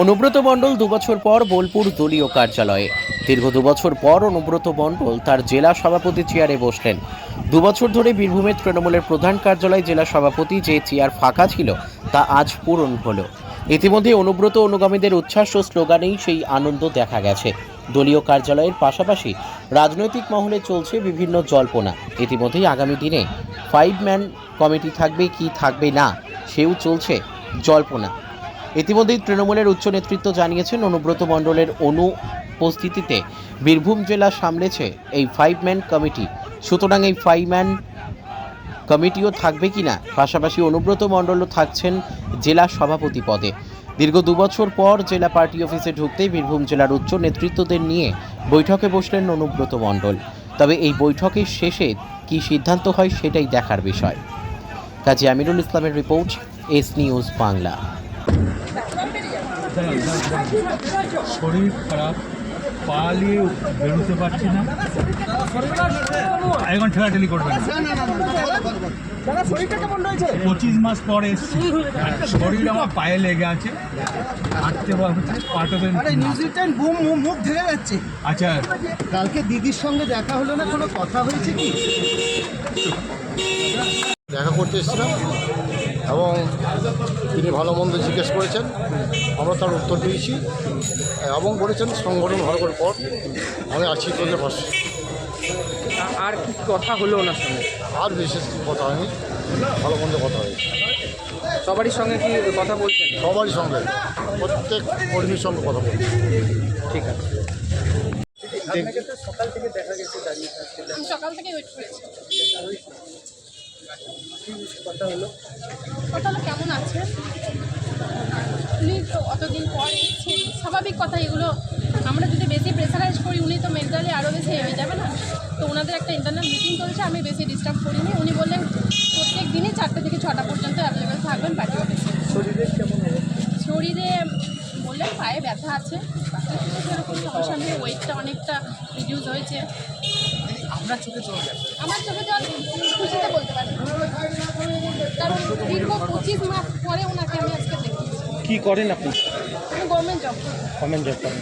অনুব্রত মণ্ডল দুবছর পর বোলপুর দলীয় কার্যালয়ে। দীর্ঘ দুবছর পর অনুব্রত মণ্ডল তার জেলা সভাপতি চেয়ারে বসলেন। দুবছর ধরে বীরভূমের তৃণমূলের প্রধান কার্যালয় জেলা সভাপতি যে চেয়ার ফাঁকা ছিল, তা আজ পূরণ হলো। ইতিমধ্যে অনুব্রত অনুগামীদের উচ্ছ্বাস ও স্লোগানেই সেই আনন্দ দেখা গেছে। দলীয় কার্যালয়ের পাশাপাশি রাজনৈতিক মহলে চলছে বিভিন্ন জল্পনা। ইতিমধ্যেই আগামী দিনে ফাইভ ম্যান কমিটি থাকবে কি থাকবে না, সেও চলছে জল্পনা। ইতিমধ্যেই তৃণমূলের উচ্চ নেতৃত্ব জানিয়েছেন অনুব্রত মণ্ডলের অনুপস্থিতিতে বীরভূম জেলা সামলেছে এই ফাইভ ম্যান কমিটি সুতরাং এই ফাইভ ম্যান কমিটিও থাকবে কিনা? পাশাপাশি অনুব্রত মণ্ডলও থাকছেন জেলা সভাপতি পদে। দীর্ঘ দুবছর পর জেলা পার্টি অফিসে ঢুকতেই বীরভূম জেলার উচ্চ নেতৃত্বদের নিয়ে বৈঠকে বসলেন অনুব্রত মণ্ডল। তবে এই বৈঠকের শেষে কী সিদ্ধান্ত হয় সেটাই দেখার বিষয়। কাজী আমিরুল ইসলামের রিপোর্ট, এস নিউজ বাংলা। শরীর খারাপ পা নিয়ে বেরোতে পারছি না। এখন ঠেলাঠেলি করবে না শরীরটা পঁচিশ মাস পরে এসছি। শরীর আমার পায়ে লেগে আছে। হাঁটতে পারছি পাটা তো আরে নিউজির টাইম বুম মুখ মুখ ধরে যাচ্ছে। আচ্ছা। কালকে দিদির সঙ্গে দেখা হলো না কোনো কথা হয়েছে কি? দেখা করতে এসেছিলাম। এবং তিনি ভালো মন্দ জিজ্ঞেস করেছেন। আমরা তার উত্তর দিয়েছি। এবং বলেছেন সংগঠন ভালো করে পর আমি আছি তোদের পাশে। আর কি কথা হলো ওনার সঙ্গে? আর বিশেষ কিছু কথা হয়নি। ভালো মন্দ কথা হয়েছে সবারই সঙ্গে কি কথা বলছেন? সবারই সঙ্গে। প্রত্যেক কর্মীর সঙ্গে কথা বলছি। ঠিক আছে। আমি সকাল থেকে ওয়েট করেছি। কথা হলো। কেমন আছে? উনি তো অতদিন পর এসছেন। স্বাভাবিক কথা এগুলো। আমরা যদি বেশি প্রেসারাইজ করি উনি তো মেন্টালি আরও বেশি হয়ে যাবে না? তো ওনাদের একটা ইন্টারনাল মিটিং চলছে আমি বেশি ডিস্টার্ব করিনি। উনি বললেন প্রত্যেক দিনই চারটে থেকে ছটা পর্যন্ত অ্যাভেলেবেল থাকবেন পার্টি অফিসে শরীরে বললেন পায়ে ব্যথা আছে। সেরকম সমস্যা নেই ওয়েটটা অনেকটা রিডিউস হয়েছে। আপনার চোখে যাচ্ছে আমার চোখে জল খুশিতে বলতে পারি কারণ দীর্ঘ পঁচিশ মাস পরে ওনাকে আমি আজকে দেখি কি করেন আপনি? আমি গভর্নমেন্ট জব করি কমেন্ট জব করেন।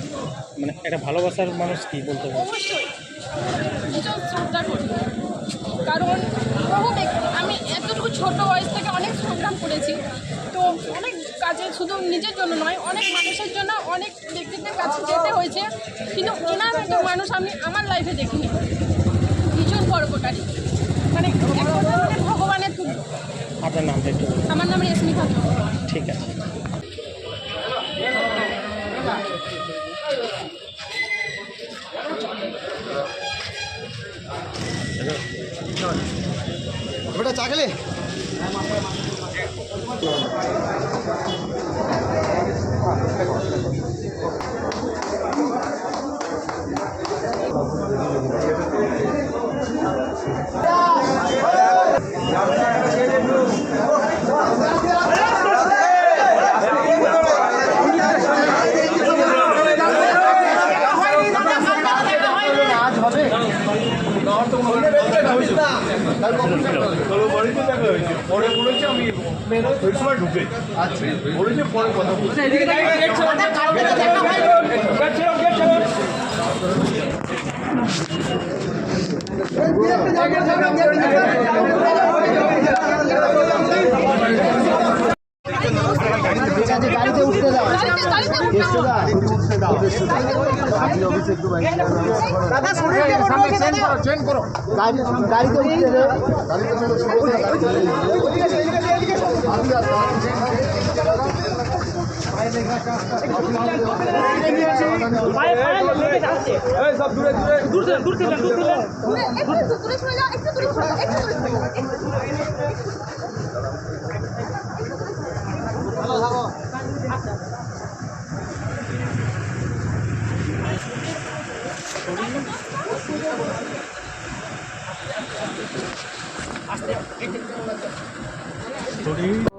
মানে একটা ভালোবাসার মানুষ কি বলতে পারেন? অবশ্যই। ভীষণ শ্রদ্ধা করি কারণ বহু আমি এতটুকু ছোট বয়স থেকে অনেক সংগ্রাম করেছি। তো অনেক কাজে শুধু নিজের জন্য নয় অনেক মানুষের জন্য অনেক ব্যক্তিদের কাছে যেতে হয়েছে। কিন্তু ওনার মতো মানুষ আমি আমার লাইফে দেখিনি। মানে মানে ভগবানের তুল্য আপনার নামটা একটু আমার নাম রেশমি খাতুন। ঠিক আছে। ওটা চা পরে বলেছে আমি সময় ঢুকে আচ্ছা বলেছে পরে কথা বলছি গাড়িতে উঠতে দাও। গাড়িতে গাড়িতে উঠতে দাদা শরীর কেমন রয়েছে দাদা? গাড়ি গাড়িতে উঠতে দাও দূরে একটু দূরে সরে যাও একটু দূরে সরে যাও একটু দূরে সরে যাও একটু দূরে। শরীর